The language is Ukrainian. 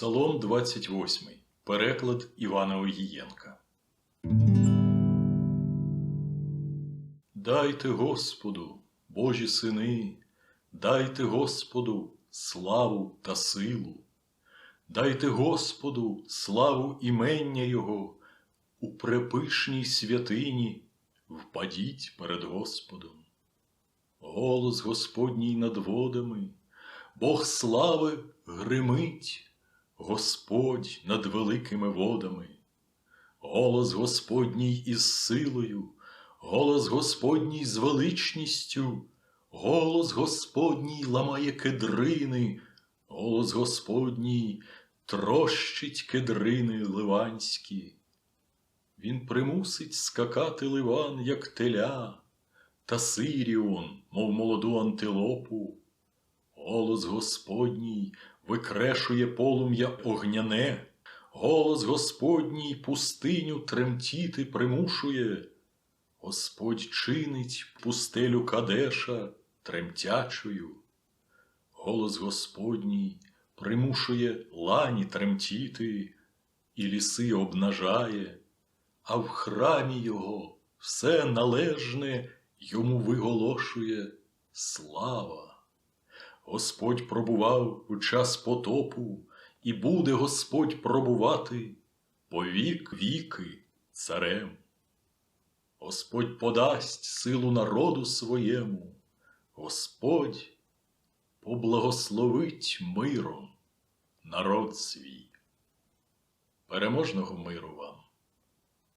Псалом 28. Переклад Івана Огієнка. Дайте Господу, Божі сини, дайте Господу славу та силу. Дайте Господу славу імення Його у препишній святині, впадіть перед Господом. Голос Господній над водами, Бог слави гримить, Господь над великими водами. Голос Господній із силою, голос Господній з величністю, голос Господній ламає кедрини, голос Господній трощить кедрини ливанські. Він примусить скакати ливан, як теля, та Сиріон, мов молоду антилопу. Голос Господній викрешує полум'я огняне, голос Господній пустиню тремтіти примушує. Господь чинить пустелю Кадеша тремтячою. Голос Господній примушує лані тремтіти, і ліси обнажає, а в храмі його все належне йому виголошує слава. Господь пробував у час потопу, і буде Господь пробувати по вік віки царем. Господь подасть силу народу своєму, Господь поблагословить миром народ свій. Переможного миру вам!